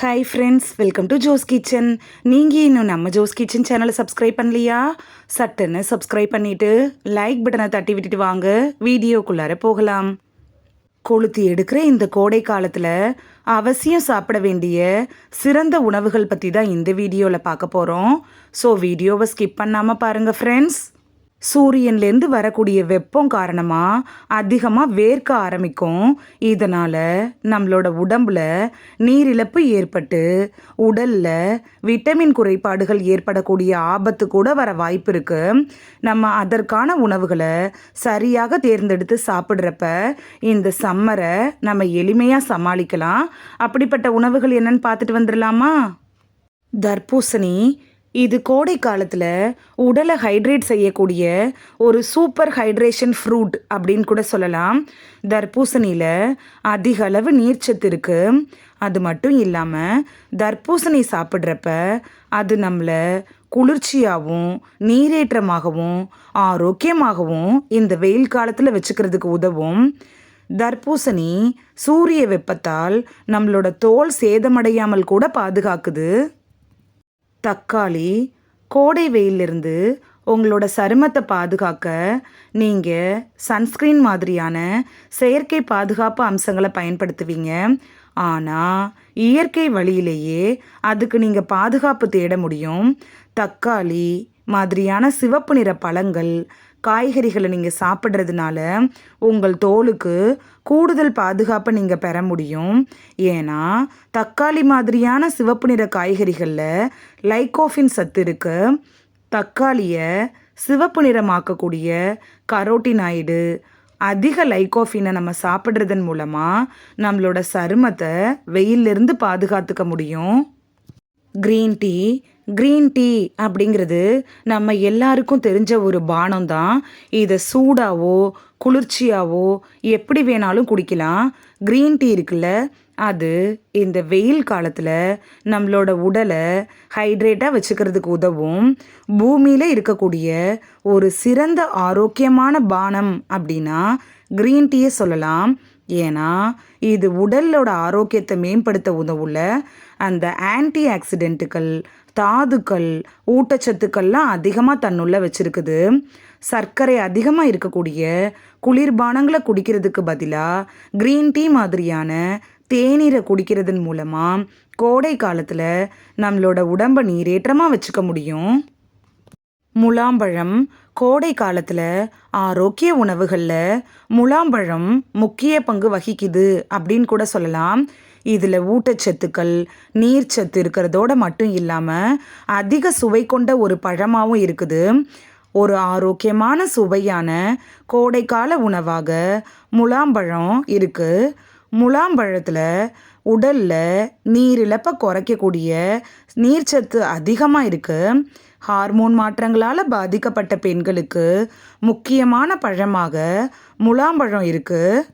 Hi friends welcome to Jo's kitchen நீங்கள் இன்னும் நம்ம ஜோஸ் கிச்சன் சேனலை சப்ஸ்கிரைப் பண்ணலையா? சட்டுன்னு சப்ஸ்கிரைப் பண்ணிவிட்டு லைக் பட்டனை தட்டி விட்டுட்டு வாங்க. வீடியோக்குள்ளார போகலாம். கொளுத்தி எடுக்கிற இந்த கோடை காலத்தில் அவசியம் சாப்பிட வேண்டிய சிறந்த உணவுகள் பற்றி தான் இந்த வீடியோவில் பார்க்க போகிறோம் ஸோ வீடியோவை ஸ்கிப் பண்ணாமல் பாருங்கள் ஃப்ரெண்ட்ஸ் சூரியன்லேருந்து வரக்கூடிய வெப்பம் காரணமாக அதிகமாக வேர்க்க ஆரம்பிக்கும். இதனால் நம்மளோட உடம்புல நீரிழப்பு ஏற்பட்டு உடலில் விட்டமின் குறைபாடுகள் ஏற்படக்கூடிய ஆபத்து கூட வர வாய்ப்பு இருக்குது நம்ம அதற்கான உணவுகளை சரியாக தேர்ந்தெடுத்து சாப்பிட்றப்ப இந்த சம்மரை நம்ம எளிமையாக சமாளிக்கலாம். அப்படிப்பட்ட உணவுகள் என்னன்னு பார்த்துட்டு வந்துடலாமா? தர்பூசணி இது கோடை காலத்தில் உடலை ஹைட்ரேட் செய்யக்கூடிய ஒரு சூப்பர் ஹைட்ரேஷன் ஃப்ரூட் அப்படின்னு கூட சொல்லலாம். தர்பூசணியில் அதிக அளவு நீர்ச்சத்து இருக்குது அது மட்டும் இல்லாமல் தர்பூசணி சாப்பிட்றப்ப அது நம்மளை குளிர்ச்சியாகவும் நீரேற்றமாகவும் ஆரோக்கியமாகவும் இந்த வெயில் காலத்தில் வச்சுக்கிறதுக்கு உதவும். தர்பூசணி சூரிய வெப்பத்தால் நம்மளோட தோல் சேதமடையாமல் கூட பாதுகாக்குது. தக்காளி கோடை வெயிலிருந்து உங்களோட சருமத்தை பாதுகாக்க நீங்கள் சன்ஸ்க்ரீன் மாதிரியான செயற்கை பாதுகாப்பு அம்சங்களை பயன்படுத்துவீங்க. ஆனால் இயற்கை வழியிலேயே அதுக்கு நீங்கள் பாதுகாப்பு தேட முடியும். தக்காளி மாதிரியான சிவப்பு நிற பழங்கள் காய்கறிகளை நீங்கள் சாப்பிட்றதுனால உங்கள் தோலுக்கு கூடுதல் பாதுகாப்பை நீங்கள் பெற முடியும். ஏன்னா தக்காளி மாதிரியான சிவப்பு நிற காய்கறிகளில் லைகோஃபின் சத்து இருக்கு. தக்காளியை சிவப்பு நிறமாக்கக்கூடிய கரோட்டினாய்டு அதிக லைகோஃபினை நம்ம சாப்பிட்றதன் மூலமாக நம்மளோட சருமத்தை வெயிலிருந்து பாதுகாத்துக்க முடியும். க்ரீன் டீ க்ரீன் டீ அப்படிங்கிறது நம்ம எல்லாருக்கும் தெரிஞ்ச ஒரு பானம் தான் இதை சூடாவோ குளிர்ச்சியாவோ எப்படி வேணாலும் குடிக்கலாம். க்ரீன் டீ இருக்குல்ல அது இந்த வெயில் காலத்தில் நம்மளோட உடலை ஹைட்ரேட்டாக வச்சுக்கிறதுக்கு உதவும். பூமியில் இருக்கக்கூடிய ஒரு சிறந்த ஆரோக்கியமான பானம் அப்படின்னா க்ரீன் டீயை சொல்லலாம். ஏன்னா இது உடலோட ஆரோக்கியத்தை மேம்படுத்த உதவுல அந்த ஆன்டி ஆக்சிடென்ட்டுகள் தாதுக்கள் ஊட்டச்சத்துக்கள்லாம் அதிகமாக தன்னுள்ள வச்சிருக்குது. சர்க்கரை அதிகமாக இருக்கக்கூடிய குளிர்பானங்களை குடிக்கிறதுக்கு பதிலாக க்ரீன் டீ மாதிரியான தேநீரை குடிக்கிறதன் மூலமாக கோடை காலத்தில் நம்மளோட உடம்பை நீரேற்றமாக வச்சுக்க முடியும். முலாம்பழம் கோடை காலத்தில் ஆரோக்கிய உணவுகளில் முலாம்பழம் முக்கிய பங்கு வகிக்குது அப்படின்னு கூட சொல்லலாம். இதில் ஊட்டச்சத்துக்கள் நீர்ச்சத்து இருக்கிறதோட மட்டும் இல்லாமல் அதிக சுவை கொண்ட ஒரு பழமாகவும் இருக்குது. ஒரு ஆரோக்கியமான சுவையான கோடைக்கால உணவாக முலாம்பழம் இருக்குது முலாம்பழத்தில் உடலில் நீரிழப்பை குறைக்கக்கூடிய நீர்ச்சத்து அதிகமாக இருக்குது ஹார்மோன் மாற்றங்களால் பாதிக்கப்பட்ட பெண்களுக்கு முக்கியமான பழமாக முலாம்பழம் இருக்குது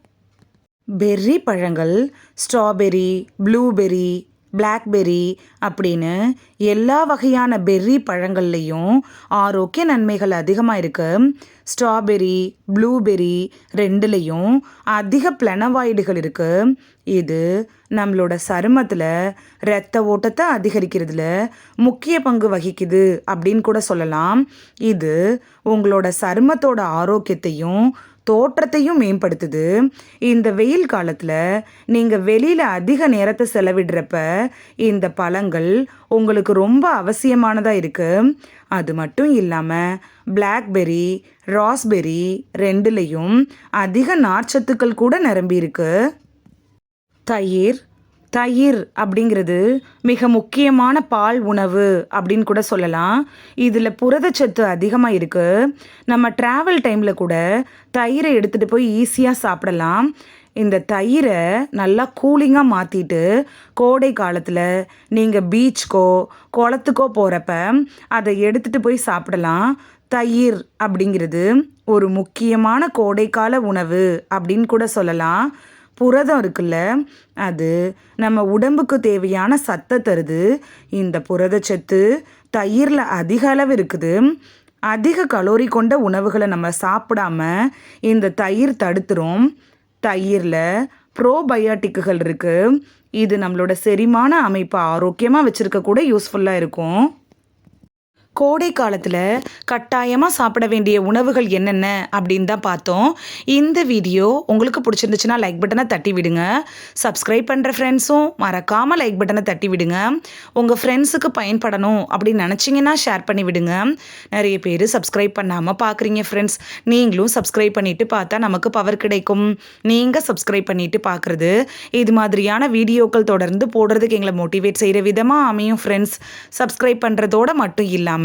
பெர்ரி பழங்கள் ஸ்ட்ராபெர்ரி ப்ளூபெர்ரி பிளாக்பெர்ரி அப்படின்னு எல்லா வகையான பெர்ரி பழங்கள்லேயும் ஆரோக்கிய நன்மைகள் அதிகமாக இருக்குது ஸ்ட்ராபெர்ரி ப்ளூபெர்ரி ரெண்டுலேயும் அதிக பிளனவாய்டுகள் இருக்குது இது நம்மளோட சருமத்தில் இரத்த ஓட்டத்தை அதிகரிக்கிறதுல முக்கிய பங்கு வகிக்குது அப்படின்னு கூட சொல்லலாம். இது உங்களோட சருமத்தோட ஆரோக்கியத்தையும் தோற்றத்தையும் மேம்படுத்துது. இந்த வெயில் காலத்தில் நீங்கள் வெளியில் அதிக நேரத்தை செலவிடுறப்ப இந்த பழங்கள் உங்களுக்கு ரொம்ப அவசியமானதாக இருக்குது அது மட்டும் இல்லாமல் பிளாக்பெரி ராஸ்பெர்ரி ரெண்டுலேயும் அதிக நார்ச்சத்துக்கள் கூட நிரம்பியிருக்கு தயிர் தயிர் அப்படிங்கிறது மிக முக்கியமான பால் உணவு அப்படின்னு கூட சொல்லலாம். இதில் புரதச்சத்து அதிகமாக இருக்குது நம்ம ட்ராவல் டைமில் கூட தயிரை எடுத்துகிட்டு போய் ஈஸியாக சாப்பிடலாம். இந்த தயிரை நல்லா கூலிங்காக மாற்றிட்டு கோடை காலத்தில் நீங்கள் பீச்சுக்கோ குளத்துக்கோ போகிறப்ப அதை எடுத்துகிட்டு போய் சாப்பிடலாம். தயிர் அப்படிங்கிறது ஒரு முக்கியமான கோடைக்கால உணவு அப்படின்னு கூட சொல்லலாம். புரதம் இருக்குல்ல அது நம்ம உடம்புக்கு தேவையான சத்தை தருது. இந்த புரதச்சத்து தயிரில் அதிக அளவு இருக்குது. அதிக கலோரி கொண்ட உணவுகளை நம்ம சாப்பிடாம இந்த தயிர் தடுத்துரும். தயிரில் ப்ரோபயோட்டிக்குகள் இருக்குது இது நம்மளோட செரிமான அமைப்பை ஆரோக்கியமாக வச்சுருக்க கூட யூஸ்ஃபுல்லாக இருக்கும். கோடை காலத்தில் கட்டாயமாக சாப்பிட வேண்டிய உணவுகள் என்னென்ன அப்படின்னு தான் பார்த்தோம். இந்த வீடியோ உங்களுக்கு பிடிச்சிருந்துச்சுன்னா லைக் பட்டனை தட்டி விடுங்க. சப்ஸ்கிரைப் பண்ணுற ஃப்ரெண்ட்ஸும் மறக்காமல் லைக் பட்டனை தட்டி விடுங்க. உங்கள் ஃப்ரெண்ட்ஸுக்கு பயன்படணும் அப்படின்னு நினச்சிங்கன்னா ஷேர் பண்ணி விடுங்க. நிறைய பேர் சப்ஸ்கிரைப் பண்ணாமல் பார்க்குறீங்க ஃப்ரெண்ட்ஸ் நீங்களும் சப்ஸ்கிரைப் பண்ணிவிட்டு பார்த்தா நமக்கு பவர் கிடைக்கும். நீங்கள் சப்ஸ்கிரைப் பண்ணிவிட்டு பார்க்குறது இது மாதிரியான வீடியோக்கள் தொடர்ந்து போடுறதுக்கு எங்களை மோட்டிவேட் செய்கிற விதமாக அமையும் ஃப்ரெண்ட்ஸ் சப்ஸ்கிரைப் பண்ணுறதோட மட்டும் இல்லாமல்